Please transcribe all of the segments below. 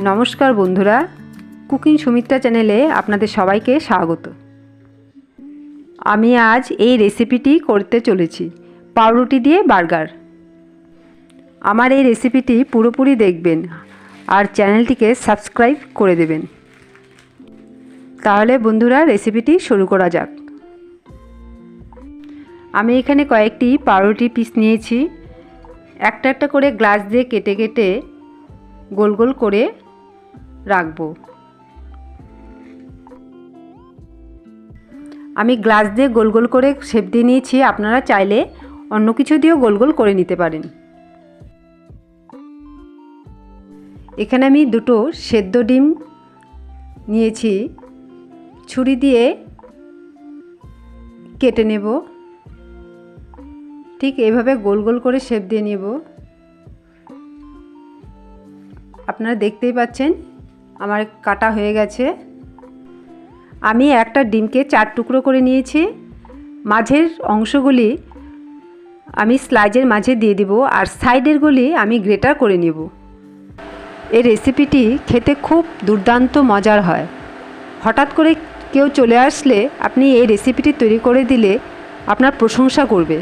নমস্কার বন্ধুরা, কুকিং সুমিত্রা চ্যানেলে আপনাদের সবাইকে স্বাগত। আমি আজ এই রেসিপিটি করতে চলেছি, পাউরুটি দিয়ে বার্গার। আমার এই রেসিপিটি পুরোপুরি দেখবেন আর চ্যানেলটিকে সাবস্ক্রাইব করে দেবেন। তাহলে বন্ধুরা, রেসিপিটি শুরু করা যাক। আমি এখানে কয়েকটি পাউরুটি পিস নিয়েছি। একটা একটা করে গ্লাস দিয়ে কেটে কেটে গোল গোল করে রাখব। আমি গ্লাস দিয়ে গোল গোল করে শেপ দিয়ে নিয়েছি, আপনারা চাইলে অন্য কিছু দিয়েও গোল গোল করে নিতে পারেন। এখানে আমি দুটো সেদ্ধ ডিম নিয়েছি, ছুরি দিয়ে কেটে নেব। ঠিক এভাবে গোল গোল করে শেপ দিয়ে নেব। আপনারা দেখতেই পাচ্ছেন, আমার কাটা হয়ে গেছে। আমি একটা ডিমকে চার টুকরো করে নিয়েছি। মাঝের অংশগুলি আমি স্লাইজের মাঝে দিয়ে দিব আর সাইডেরগুলি আমি গ্রেটার করে নেব। এই রেসিপিটি খেতে খুব দুর্দান্ত মজার হয়। হঠাৎ করে কেউ চলে আসলে আপনি এই রেসিপিটি তৈরি করে দিলে আপনার প্রশংসা করবে।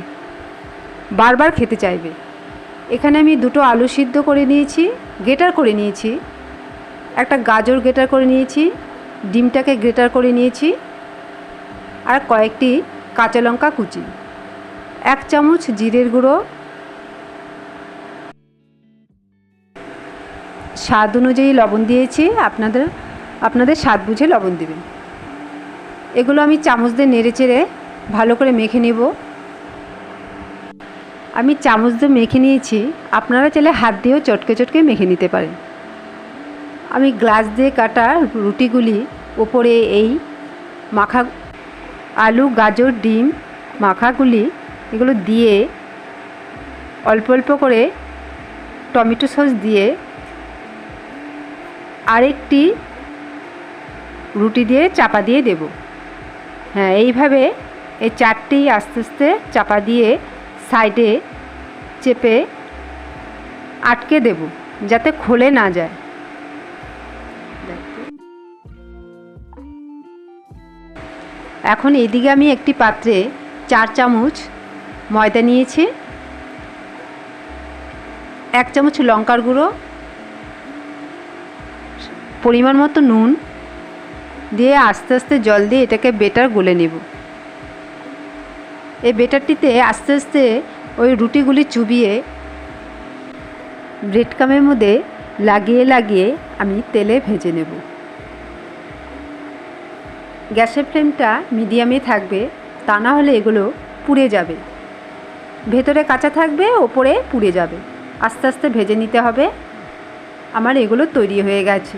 বারবার খেতে চাইবে। এখানে আমি দুটো আলু সিদ্ধ করে নিয়েছি, গ্রেটার করে নিয়েছি। একটা গাজর গ্রেটার করে নিয়েছি, ডিমটাকে গ্রেটার করে নিয়েছি, আর কয়েকটি কাঁচা লঙ্কা কুচি। এক চামচ জিরের গুঁড়ো। স্বাদ অনুযায়ী লবণ দিয়েছি, আপনাদের আপনাদের স্বাদ বুঝে লবণ দেবেন। এগুলো আমি চামচ দিয়ে নেড়ে চেড়ে ভালো করে মেখে নেব। আমি চামচ দিয়ে মেখে নিয়েছি। আপনারা চাইলে হাত দিয়েও চটকে চটকে মেখে নিতে পারেন। আমি গ্লাস দিয়ে কাটা রুটিগুলি, ওপরে এই মাখা আলু, গাজর, ডিম মাখাগুলি, এগুলো দিয়ে অল্প অল্প করে টমেটো সস দিয়ে আরেকটি রুটি দিয়ে চাপা দিয়ে দেব। হ্যাঁ এইভাবে এই চারটি আস্তে আস্তে চাপা দিয়ে সাইডে চেপে আটকে দেব, যাতে খোলে না যায়। এখন এদিকে আমি একটি পাত্রে চার চামচ ময়দা নিয়েছি, এক চামচ লঙ্কার গুঁড়ো, পরিমাণ মতো নুন দিয়ে আস্তে আস্তে জল দিয়ে এটাকে বেটার গলে নেব। এই বেটারটিতে আস্তে আস্তে ওই রুটিগুলি চুবিয়ে ব্রেড কামের মধ্যে লাগিয়ে লাগিয়ে আমি তেলে ভেজে নেব। গ্যাসের ফ্লেমটা মিডিয়ামে থাকবে, তা না হলে এগুলো পুড়ে যাবে। ভেতরে কাঁচা থাকবে, ওপরে পুড়ে যাবে। আস্তে আস্তে ভেজে নিতে হবে। আমার এগুলো তৈরি হয়ে গেছে।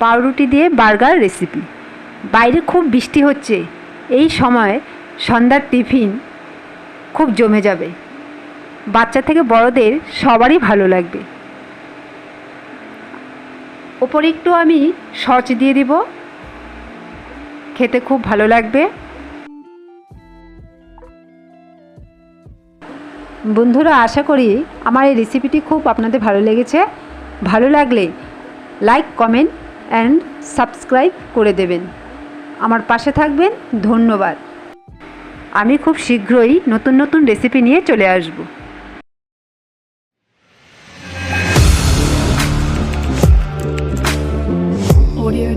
পাউরুটি দিয়ে বার্গার রেসিপি। বাইরে খুব বৃষ্টি হচ্ছে। এই সময় সন্ধ্যার টিফিন খুব জমে যাবে। বাচ্চা থেকে বড়দের সবারই ভালো লাগবে। ওপরে একটু আমি সচ দিয়ে দিব। খেতে খুব ভালো লাগবে। বন্ধুরা, আশা করি আমার এই রেসিপিটি খুব আপনাদের ভালো লেগেছে। ভালো লাগলে লাইক কমেন্ট অ্যান্ড সাবস্ক্রাইব করে দেবেন। আমার পাশে থাকবেন ধন্যবাদ। আমি খুব শীঘ্রই নতুন নতুন রেসিপি নিয়ে চলে আসব। Audio